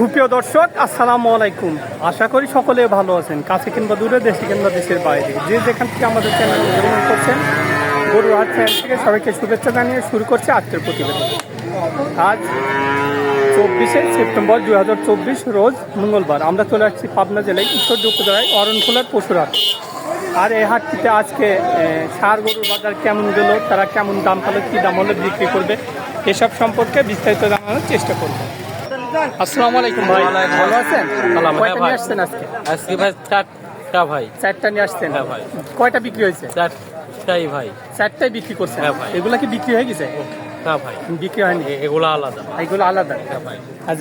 সুপ্রিয় দর্শক, আসসালামু আলাইকুম। আশা করি সকলে ভালো আছেন। কাছে কিংবা দূরে, দেশে কিংবা দেশের বাইরে। যে যেখান থেকে আমাদের চ্যানেল গ্রহণ করছেন গরুর হাট চ্যানেল থেকে সবাইকে শুভেচ্ছা জানিয়ে শুরু করছে আজকের প্রতিবেদন। আজ চব্বিশে সেপ্টেম্বর দু হাজার চব্বিশ, রোজ মঙ্গলবার। আমরা চলে আসছি পাবনা জেলায় ঈশ্বরদী উপজেলায় অরণখোলার পশুরহাট আর এই হাটটিতে আজকে সার গরুর বাজার কেমন গেল, তারা কেমন দাম পেল, কী দাম হলে, বিক্রি করবে, এসব সম্পর্কে বিস্তারিত জানানোর চেষ্টা করব। আসসালামু আলাইকুম ভাই। ভালো আছেন? কয়টা নিয়ে ভাই। আসছেন আজকে? আজকে ভাই চারটা ভাই। চারটা নিয়ে আসছেন? হ্যাঁ ভাই। কয়টা বিক্রি হয়েছে? চারটাই ভাই। চারটাই বিক্রি করছেন? হ্যাঁ ভাই। এগুলা কি বিক্রি হয়ে গেছে? না ভাই। বিক্রি হয়নি? এগুলো আলাদা। এগুলো আলাদা? হ্যাঁ ভাই।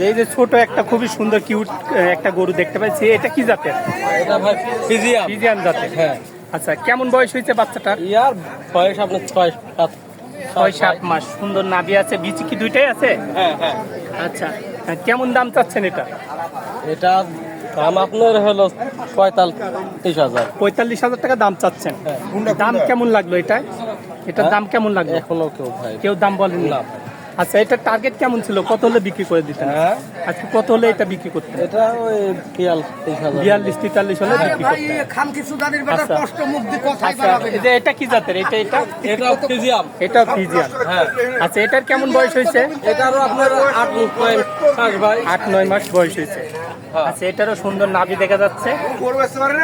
এই যে ছোট একটা খুবই সুন্দর কিউট একটা গরু দেখতে পাচ্ছি এটা কি জাতের? এটা ভাই ফিজিয়াম। ফিজিয়ান জাতের। হ্যাঁ। আচ্ছা কেমন বয়স হয়েছে বাচ্চাটার? ইয়ার বয়স আপনার ছয় সাত ছয় সাত মাস। সুন্দর নাভি আছে বিচি কি দুইটাই আছে? হ্যাঁ হ্যাঁ। আচ্ছা। কেমন দাম চাচ্ছেন এটা এটা দাম আপনার হলো পঁয়তাল্লিশ হাজার পঁয়তাল্লিশ হাজার টাকা দাম চাচ্ছেন হ্যাঁ। দাম কেমন লাগল এটা এটার হ্যাঁ? দাম কেমন লাগল এখনও কেউ ভাই কেউ দাম বলেন না। আচ্ছা এটা টার্গেট কেমন ছিল? কত হলে বিক্রি করে দিতে হ্যাঁ। আজকে কত হলে এটা বিক্রি করতে এটা ওই বিয়াল্লিশ তেতাল্লিশ হলে বিক্রি ভাই করতেন। এটা কি জাতের? এটা এটা? এটা ফিজিয়াম। এটা ফিজিয়াম। হ্যাঁ। আচ্ছা এটার কেমন বয়স হয়েছে? এটারও আপনার আট নয় মাস বয়স হয়েছে। হ্যাঁ। আচ্ছা এটারও সুন্দর নাভি দেখা যাচ্ছে।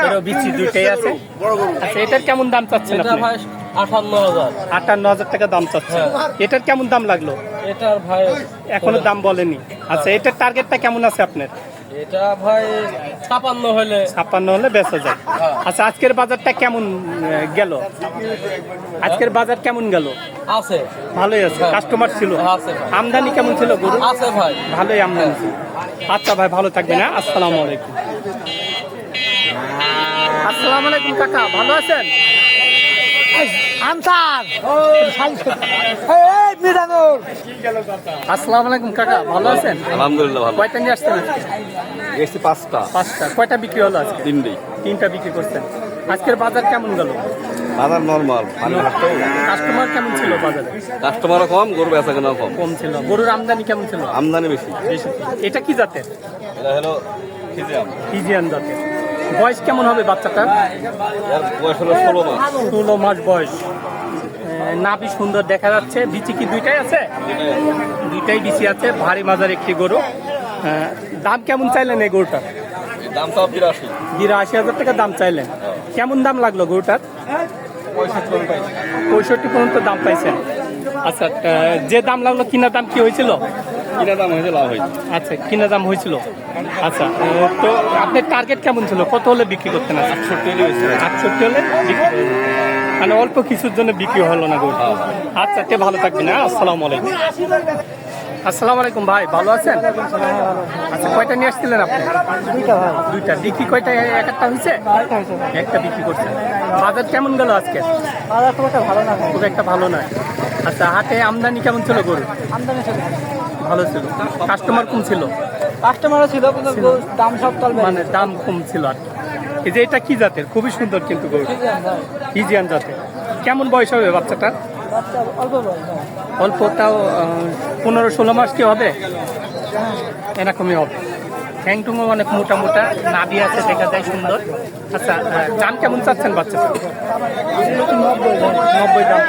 এটারও বিচি দুইটাই আছে। আচ্ছা এটার কেমন দাম চাচ্ছেন আপনি? আটান্ন হাজার। আটান্ন হাজার টাকা দাম চাচ্ছেন। হ্যাঁ। এটার কেমন দাম লাগল? এটার ভাই এখনও দাম বলেনি। আচ্ছা এটার টার্গেটটা কেমন আছে আপনার? এটা ভাই ছাপান্ন হলে। ছাপ্পান্ন হলে বেচা যায়। হ্যাঁ। আচ্ছা আজকের বাজারটা কেমন গেল? আজকের বাজার কেমন গেল? আছে। ভালোই আছে। হ্যাঁ। কাস্টমার ছিল। আমদানি কেমন ছিল গরু আছে ভাই। ভালোই আমদানি ছিল। আচ্ছা ভাই ভালো থাকবেন হ্যাঁ। আসসালামু আলাইকুম। আসসালামু আলাইকুম কাকা। ভালো আছেন? আনসার। এই মিরানুর আসসালামু আলাইকুম কাকা ভালো আছেন? আলহামদুলিল্লাহ ভালো। কয়টা নিয়ে আসছেন আজকে? এসছি পাঁচটা। পাঁচটা। কয়টা বিক্রি হলো আজকে? তিনটেই তিনটা বিক্রি করছেন। আজকের বাজার কেমন গেল? বাজার নর্মাল কাস্টমার কেমন ছিল বাজারে? কাস্টমারও কম গরু বেচা কেনা কম। কম ছিল। গরুর আমদানি কেমন ছিল? আমদানি বেশি। বেশি। এটা কি জাতের? এটা হলো ফিজিয়ান জাতের। বয়স কেমন হবে বাচ্চাটার বয়স হলো ষোলো মাস। ষোলো মাস বয়স। নাভি সুন্দর দেখা যাচ্ছে। বিচি কি দুইটাই আছে? দুইটাই বিচি আছে। ভারী মাজার একটি গরু। দাম কেমন চাইলেন এই গরুটার? দাম সব বিরাশি। বিরাশি হাজার টাকা দাম চাইলেন। কেমন দাম লাগল গরুটার? পঁয়ষট্টি পর্যন্ত দাম পাইছেন। আচ্ছা যে দাম লাগল কিনা দাম কি হয়েছিল? কিনা দাম হয়েছে লাভ হয়েছে আচ্ছা কিনা দাম হয়েছিল? আচ্ছা তো আপনার টার্গেট কেমন ছিল? কত হলে বিক্রি করতেন আটষট্টি হলে আটষট্টি হলে বিক্রি মানে অল্প কিছুর জন্য বিক্রি হলো না গরু আচ্ছা তে ভালো থাকবেন হ্যাঁ? আসসালামু আলাইকুম। আসসালামু আলাইকুম ভাই ভালো আছেন? আচ্ছা কয়টা নিয়ে আসছিলেন আপনি? দুইটা ভাই। দুইটা। বিক্রি কয়টা এক একটা হয়েছে। একটা বিক্রি করছেন। বাজার কেমন গেল আজকে? বাজার খুব একটা ভালো না খুব একটা ভালো নয় আচ্ছা হাটে আমদানি কেমন ছিল গরু আমদানি ছিল ভালো ছিল। কাস্টমার কম ছিল। কাস্টমারও ছিল কিন্তু দাম সব তল মানে দাম কম ছিল আর। এই যে এটা কি জাতের? খুবই সুন্দর কিন্তু গরু। ইজিয়ান জাতের। কেমন বয়স হবে বাচ্চাটা অল্প তাও পনেরো ষোলো মাস কি হবে? এরকমই হবে। ঠ্যাং অনেক মোটা মোটা নাভি আছে দেখা যায় সুন্দর। আচ্ছা দাম কেমন চাচ্ছেন বাচ্চাটা নব্বই দাম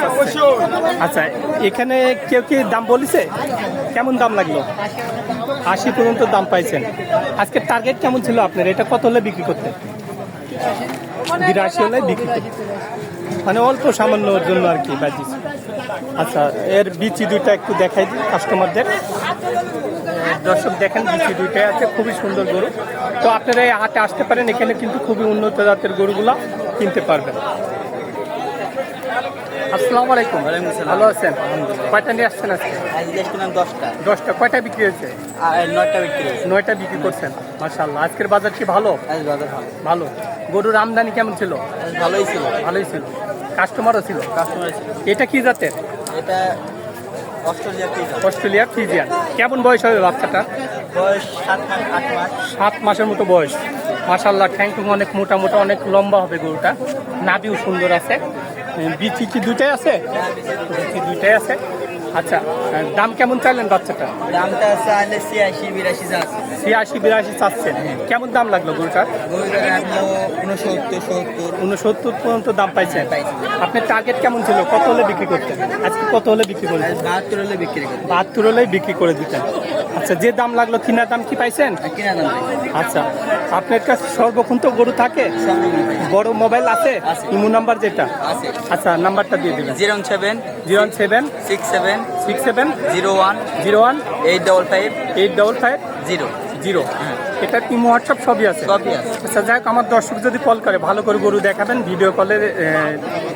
আচ্ছা এখানে কেউ কি দাম বলেছে? কেমন দাম লাগল? আশি পর্যন্ত দাম পাইছেন। আজকের টার্গেট কেমন ছিল আপনার? এটা কত হলে বিক্রি করতে বিরাশি হলে বিক্রি করতেন। মানে অল্প সামান্য ওর জন্য আর কি বাজিস। আচ্ছা এর বিচি দুইটা একটু দেখাই দিই কাস্টমারদের দর্শক দেখেন বিচি দুইটাই আছে খুবই সুন্দর গরু। তো আপনারা এই হাটে আসতে পারেন এখানে কিন্তু খুবই উন্নত জাতের গরুগুলো কিনতে পারবেন। আসসালামু আলাইকুম। ভালো আছেন? কয়টা নিয়ে আসছেন আজকে? দশটা। দশটা। কয়টা বিক্রি হয়েছে? নয়টা বিক্রি হয়েছে। নয়টা বিক্রি করছেন। মাশাল্লাহ আজকের বাজার কি ভালো? বাজার ভালো। ভালো। গরুর আমদানি কেমন ছিল? ভালোই ছিল। ভালোই ছিল। কাস্টমারও ছিল? কাস্টমার ছিল। এটা কি জাতের? এটা অস্ট্রেলিয়া ফিজিয়ান। কেমন বয়স হবে বাচ্চাটা বয়স সাত মাসের মতো বয়স। মাসাল্লাহ ঠ্যাংটু অনেক মোটা মোটা অনেক লম্বা হবে গরুটা। নাভিও সুন্দর আছে। বিচি কি দুইটাই আছে? বিচি দুইটাই আছে। আচ্ছা দাম কেমন চাইলেন বাচ্চাটা দামটা চাইলে ছিয়াশি বিরাশি ছিয়াশি বিরাশি চাচ্ছেন কেমন দাম লাগল গরুটার? উনসত্তর সত্তর। উনসত্তর পর্যন্ত দাম পাইছেন। আপনার টার্গেট কেমন ছিল? কত হলে বিক্রি করতেন? আজকে কত হলে বিক্রি করলেন বাহাত্তর হলে বিক্রি করি বাহাত্তর হলেই বিক্রি করে দিতেন। আচ্ছা যে দাম লাগল কিনার দাম কি পাইছেন? কিনা দাম আচ্ছা আপনার কাছে সর্বক্ষণ তো গরু থাকে? বড় মোবাইল আছে? আছে। ইমো নাম্বার যেটা? আচ্ছা নাম্বারটা দিয়ে দেবেন। Zero seven zero seven six seven six seven zero one zero one eight double five eight double five zero zero এটা ইমো হোয়াটসঅ্যাপ সবই আছে। সবই আছে। আচ্ছা যাই হোক আমার দর্শক যদি কল করে ভালো করে গরু দেখাবেন ভিডিও কলে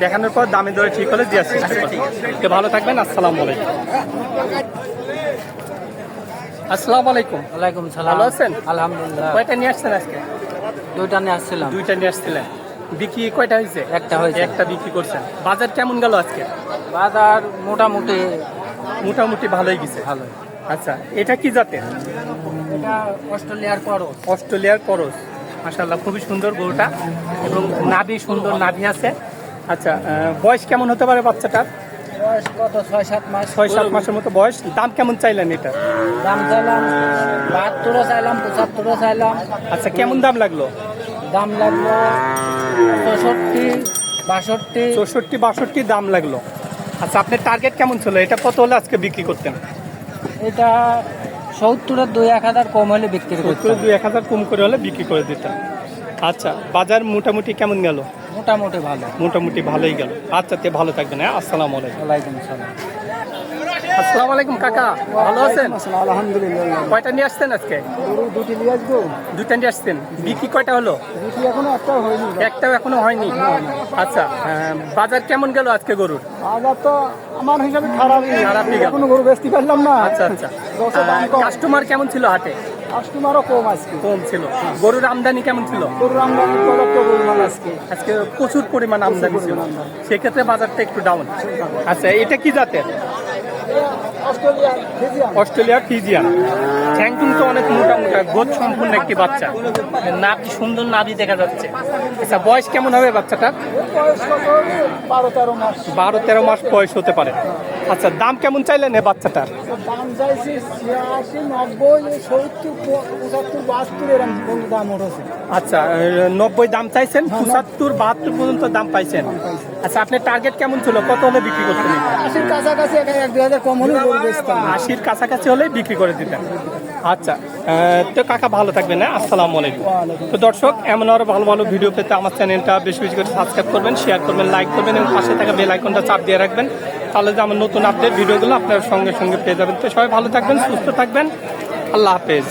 দেখানোর পর দামে দরে ঠিক হলে দিয়ে চেষ্টা আচ্ছা। তো ভালো থাকবেন আসসালামু আলাইকুম। আসসালামু আলাইকুম। ওয়ালাইকুম সালাম। ভালো আছেন? আলহামদুলিল্লাহ। কয়টা নিয়ে আসছেন আজকে? দুইটা নিয়ে আসছিলাম। দুইটা নিয়ে আসছিলেন। বিক্রি কয়টা হয়েছে? একটা হয়েছে। একটা বিক্রি করছেন। বাজার কেমন গেল আজকে? বাজার মোটামুটি মোটামুটি ভালোই গেছে। ভালো আচ্ছা এটা কি জাতের? এটা অস্ট্রেলিয়ার পরও অস্ট্রেলিয়ার করস মাশাল্লাহ খুবই সুন্দর গরুটা এবং নাভি সুন্দর নাভি আছে। আচ্ছা বয়স কেমন হতে পারে বাচ্চাটার? বয়স কত? ছয় সাত মাস। ছয় সাত মাসের মতো বয়স। দাম কেমন চাইলেন এটা? দাম চাইলাম বাহাত্তরও চাইলাম পঁচাত্তরও চাইলাম। আচ্ছা কেমন দাম লাগল? দাম লাগল চৌষট্টি বাষট্টি। চৌষট্টি বাষট্টি দাম লাগল। আচ্ছা আপনার টার্গেট কেমন ছিল? এটা কত হলে আজকে বিক্রি করতেন? এটা সত্তরের দুই এক হাজার কম হলে বিক্রি সত্তর করতে দুই এক হাজার কম করে হলে বিক্রি করে দিতেন। আচ্ছা বাজার মোটামুটি কেমন গেল? মোটামুটি ভালো। মোটামুটি ভালোই গেল। আচ্ছা তে ভালো থাকবেন হ্যাঁ? আসসালামু আলাইকুম। ওয়ালাইকুম সালাম আসসালামু আলাইকুম কাকা। ভালো আছেন? আলহামদুলিল্লাহ। কয়টা নিয়ে আসছেন আজকে? দুটি নিয়ে আসব। দুইটা নিয়ে আসছেন। বিক্রি কয়টা হলো? দুটি এখনও একটা হয়নি। একটাও এখনও হয়নি? আচ্ছা বাজার কেমন গেল আজকে গরুর? বাজার তো আমার হিসাবে খারাপই খারাপই গেল। এখনও গরু বেচতে পারলাম না। আচ্ছা আচ্ছা। কাস্টমার কেমন ছিল হাটে? কাস্টমারও কম আজকে। কম ছিল। গরুর আমদানি কেমন ছিল? গরুর আমদানি পর্যাপ্ত পরিমাণ আজকে। আজকে প্রচুর পরিমাণ আমদানি ছিল। সেক্ষেত্রে বাজারটা একটু ডাউন আচ্ছা এটা কি জাতের? অস্ট্রেলিয়ার ফিজিয়ান। ঠ্যাংটুং তো অনেক মোটা মোটা গোদ সম্পূর্ণ একটি বাচ্চা। নাভি সুন্দর নাভি দেখা যাচ্ছে। আচ্ছা বয়স কেমন হবে বাচ্চাটার বারো তেরো মাস বয়স হতে পারে। আচ্ছা দাম কেমন চাইলেন এ বাচ্চাটার? আচ্ছা নব্বই দাম চাইছেন পঁচাত্তর বাহাত্তর পর্যন্ত দাম পাইছেন। আচ্ছা আপনার টার্গেট কেমন ছিল? কত হলে বিক্রি করতেন? আশির কাছাকাছি এক দুই হাজার কম হলে আশির কাছাকাছি হলে বিক্রি করে দিতেন। আচ্ছা তো কাকা ভালো থাকবেন হ্যাঁ? আসসালামু আলাইকুম। তো দর্শক এমন আরও ভালো ভালো ভিডিও পেতে আমার চ্যানেলটা বেশি বেশি করে সাবস্ক্রাইব করবেন শেয়ার করবেন লাইক করবেন এবং পাশে থাকা বেল আইকনটা চাপ দিয়ে রাখবেন। তাহলে যে আমার নতুন আপডেট ভিডিওগুলো আপনার সঙ্গে সঙ্গে পেয়ে যাবেন। তো সবাই ভালো থাকবেন সুস্থ থাকবেন। আল্লাহ হাফেজ।